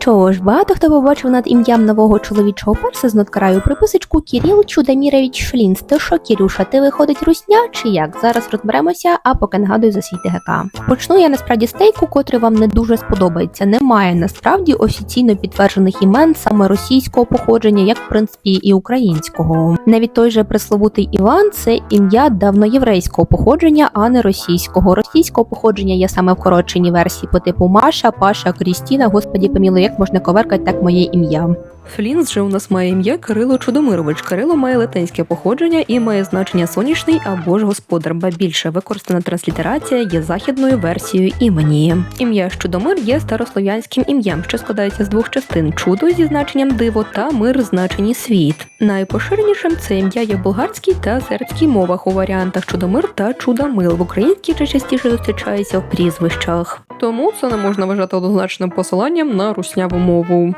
Що ж, багато хто побачив над ім'ям нового чоловічого перса з надкраю приписочку Кіріл Чудомірович Шлінц. То що, Кірюша, ти виходить русня чи як? Зараз розберемося, а поки нагадую за свій ТГК. Почну я насправді з тейку, котрий вам не дуже сподобається. Немає насправді офіційно підтверджених імен саме російського походження, як в принципі і українського. Навіть той же пресловутий Іван це ім'я давноєврейського походження, а не російського. Російського походження є саме вкорочені версії по типу Маша, Паша, Крістіна. Господі поміло, як можна коверкати так моє ім'я. Флінс же у нас має ім'я Кирило Чудомирович. Кирило має латинське походження і має значення сонячний або ж господар, ба більше використана транслітерація є західною версією імені. Ім'я Чудомир є старослов'янським ім'ям, що складається з двох частин: чудо зі значенням диво та мир значенні світ. Найпоширенішим це ім'я є в болгарській та сербській мовах у варіантах Чудомир та Чудомил. В українській же частіше зустрічається в прізвищах. Тому це не можна вважати однозначним посиланням на русняву мову.